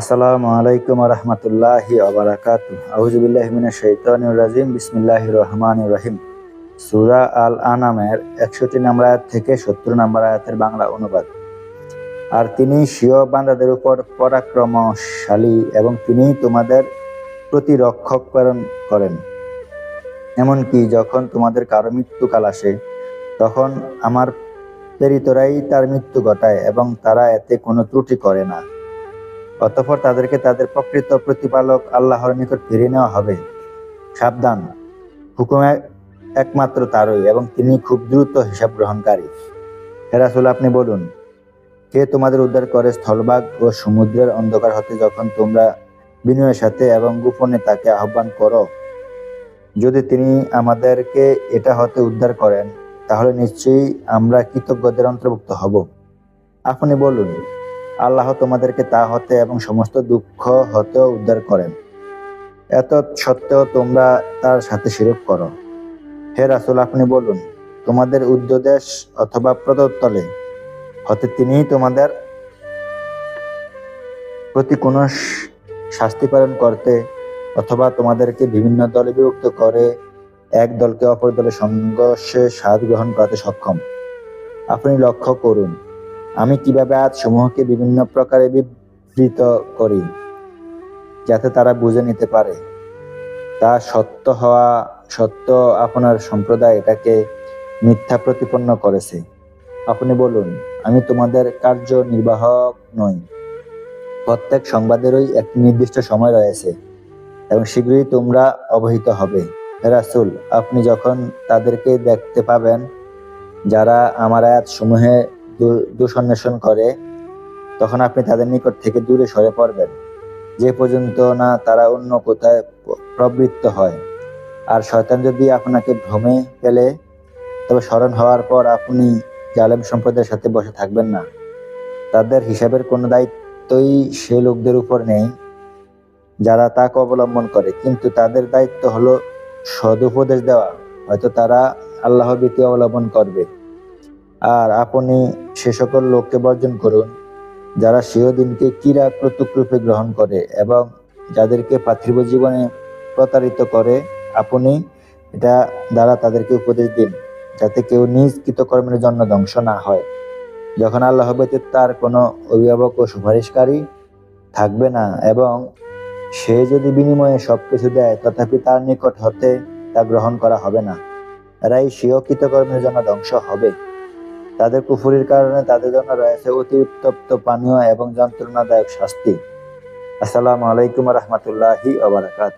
আসসালামু আলাইকুম রহমতুল্লাহি আবরাকাত আউজুবিল্লাহ মিনা শৈতানির রাজিম। বিসমিল্লাহির রহমানির রহিম। সূরা আল আনামের একষট্টি নম্বর আয়াত থেকে সত্তর নম্বর আয়াতের বাংলা অনুবাদ। আর তিনি স্বীয় বান্দাদের উপর পরাক্রমশালী এবং তিনি তোমাদের প্রতিরক্ষক প্রেরণ করেন। এমনকি যখন তোমাদের কারও মৃত্যুকাল আসে, তখন আমার প্রেরিতরাই তার মৃত্যু ঘটায় এবং তারা এতে কোনো ত্রুটি করে না। অতঃপর তাদেরকে তাদের প্রকৃত প্রতিপালক আল্লাহর নিকট ফিরিয়ে নেওয়া হবে। সাবধান, হুকুম একমাত্র তারই এবং তিনি খুব দ্রুত হিসাব গ্রহণকারী। হেরাসুল আপনি বলুন, কে তোমাদের উদ্ধার করে স্থলভাগ ও সমুদ্রের অন্ধকার হতে যখন তোমরা বিনয়ের সাথে এবং গোপনে তাকে আহ্বান করো? যদি তিনি আমাদেরকে এটা হতে উদ্ধার করেন, তাহলে নিশ্চয়ই আমরা কৃতজ্ঞদের অন্তর্ভুক্ত হব। আপনি বলুন আল্লাহ তোমাদেরকে তা হতে এবং সমস্ত দুঃখ হতেও উদ্ধার করেন। এত সত্ত্বেও তোমরা তার সাথে শিরক করো। হে রাসুল, আপনি বলুন, তোমাদের উদ্যোদেশ অথবা প্রদত্তলে হতে তিনিই তোমাদের প্রতি কোনো শাস্তি পালন করতে অথবা তোমাদেরকে বিভিন্ন দলে বিভক্ত করে এক দলকে অপর দলের সংঘর্ষে স্বাদ গ্রহণ করাতে সক্ষম। আপনি লক্ষ্য করুন আমি কীভাবে আজ সমূহকে বিভিন্ন প্রকারে বিবৃত করি, যাতে তারা বুঝে নিতে পারে? তা সত্য হওয়া, সত্য আপনার সম্প্রদায় এটাকে মিথ্যা প্রতিপন্ন করেছে। আপনি বলুন, আমি তোমাদের কার্য নির্বাহক নই। প্রত্যেক সংবাদেরই একটি নির্দিষ্ট সময় রয়েছে, এবং শীঘ্রই তোমরা অবহিত হবে। রাসুল, আপনি যখন তাদেরকে দেখতে পাবেন, যারা আমার আয়াত সমূহে দূষণ্বেষণ করে, তখন আপনি তাদের নিকট থেকে দূরে সরে পড়বেন। যে পর্যন্ত না তারা অন্য কোথায় প্রবৃত্ত হয়। আর শয়তান যদি আপনাকে ভ্রমে পেলে তবে স্মরণ হওয়ার পর আপনি জালেম সম্প্রদায়ের সাথে বসে থাকবেন না। তাদের হিসাবের কোনো দায়িত্বই সে লোকদের উপর নেই, যারা তাকে অবলম্বন করে। কিন্তু তাদের দায়িত্ব হলো সদুপদেশ দেওয়া। হয়তো তারা আল্লাহ ভীতি অবলম্বন করবে। আর আপনি সে সকল লোককে বর্জন করুন, যারা সেও দিনকে কিরা প্রত্যুক রূপে গ্রহণ করে এবং যাদেরকে পার্থিব জীবনে প্রতারিত করে, আপনি এটা দ্বারা তাদেরকে উপদেশ দিন, যাতে কেউ নিজ কৃতকর্মের জন্য ধ্বংস না হয়। যখন আল্লাহ ব্যতীত তার কোনো অভিভাবক ও সুপারিশকারী থাকবে না এবং সে যদি বিনিময়ে সব কিছু দেয়, তথাপি তার নিকট হতে তা গ্রহণ করা হবে না। এরাই স্বীয় কৃতকর্মের জন্য ধ্বংস হবে। তাদের কুফুরির কারণে তাদের জন্য রয়েছে অতি উত্তপ্ত পানীয় এবং যন্ত্রণাদায়ক শাস্তি। আসসালামু আলাইকুম রহমতুল্লাহি আবরাকাত